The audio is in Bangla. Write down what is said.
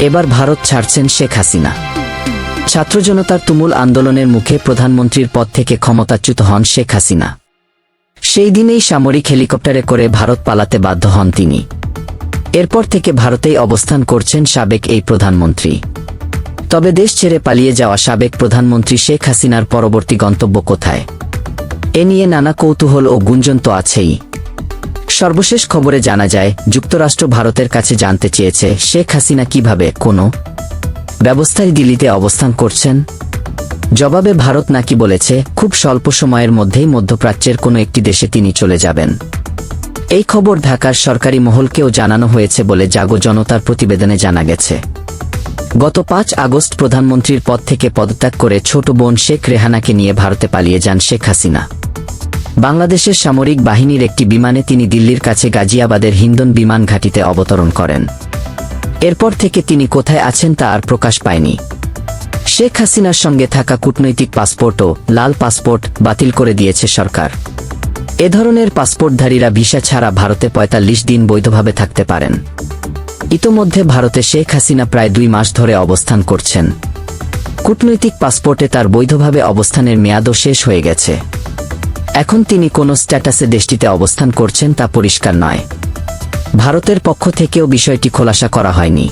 এবার ভারত ছাড়ছেন শেখ হাসিনা। ছাত্র জনতার তুমুল আন্দোলনের মুখে প্রধানমন্ত্রীর পদ থেকে ক্ষমতাচ্যুত হন শেখ হাসিনা। সেই দিনেই সামরিক হেলিকপ্টারে করে ভারত পালাতে বাধ্য হন তিনি। এরপর থেকে ভারতেই অবস্থান করছেন সাবেক এই প্রধানমন্ত্রী। তবে দেশ ছেড়ে পালিয়ে যাওয়া সাবেক প্রধানমন্ত্রী শেখ হাসিনার পরবর্তী গন্তব্য কোথায়? এ নিয়ে নানা কৌতূহল ও গুঞ্জন তো আছেই। সর্বশেষ খবরে জানা যায়, যুক্তরাষ্ট্র ভারতের কাছে জানতে চেয়েছে শেখ হাসিনা কীভাবে কোনো ব্যবস্থায় দিল্লিতে অবস্থান করছেন। জবাবে ভারত নাকি বলেছে, খুব স্বল্প সময়ের মধ্যেই মধ্যপ্রাচ্যের কোনো একটি দেশে তিনি চলে যাবেন। এই খবর ঢাকার সরকারি মহলকেও জানানো হয়েছে বলে জাগো জনতার প্রতিবেদনে জানা গেছে। গত পাঁচ আগস্ট প্রধানমন্ত্রীর পদ থেকে পদত্যাগ করে ছোট বোন শেখ রেহানাকে নিয়ে ভারতে পালিয়ে যান শেখ হাসিনা। বাংলাদেশের সামরিক বাহিনীর একটি বিমানে তিনি দিল্লির কাছে গাজিয়াবাদের হিন্দন বিমান ঘাঁটিতে অবতরণ করেন। এরপর থেকে তিনি কোথায় আছেন তা আর প্রকাশ পায়নি। শেখ হাসিনার সঙ্গে থাকা কূটনৈতিক পাসপোর্টও লাল পাসপোর্ট বাতিল করে দিয়েছে সরকার। এ ধরনের পাসপোর্টধারীরা ভিসা ছাড়া ভারতে ৪৫ দিন বৈধভাবে থাকতে পারেন। ইতোমধ্যে ভারতে শেখ হাসিনা প্রায় দুই মাস ধরে অবস্থান করছেন। কূটনৈতিক পাসপোর্টে তার বৈধভাবে অবস্থানের মেয়াদও শেষ হয়ে গেছে। এখন তিনি কোন স্ট্যাটাসে দেশটিতে অবস্থান করছেন তা পরিষ্কার নয়। ভারতের পক্ষ থেকেও বিষয়টি খোলাসা করা হয়নি।